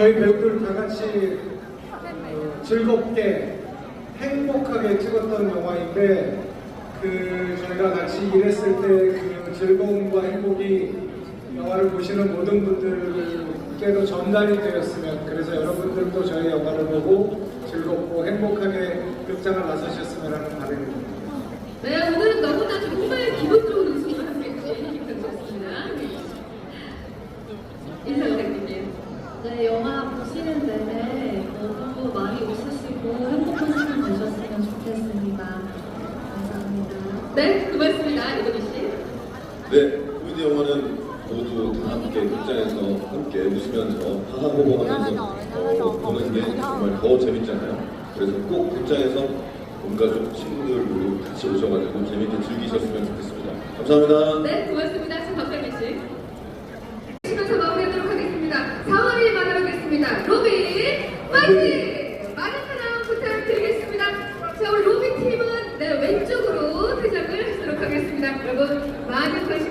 저희 배우들 다 같이 어, 즐겁게 행복하게 찍었던 영화인데 그 저희가 같이 일했을 때 그 즐거움과 행복이 영화를 보시는 모든 분들께도 전달이 되었으면 그래서 여러분들도 저희 영화를 보고 즐겁고 행복하게 극장을 나서셨으면 하는 바람입니다. 네, 오늘은 너무나 정말 기분 좋은 웃음을 함께 기분 좋습니다. 인사 부탁드릴게요. 네, 영화 보시는 내내 너무 많이 웃으시고 행복한 시간 되셨으면 좋겠습니다. 감사합니다. 네, 고맙습니다. 이도기 씨. 네, 코미디 영화는 모두 다 함께 극장에서 함께 웃으면서 하하호호하면서 어, 보는 게 정말 더 재밌잖아요. 그래서 꼭 극장에서 온 가족, 친구들 모두 같이 오셔가지고 재밌게 즐기셨으면 좋겠습니다. 감사합니다. 네, 고맙습니다. 저 박상희 씨. 시면서 마무리하도록 하겠습니다. 4월을 만나뵙겠습니다. 로빈 파이팅! 많은 사랑 부탁드리겠습니다. ప్రభుత్వ బాధ్యత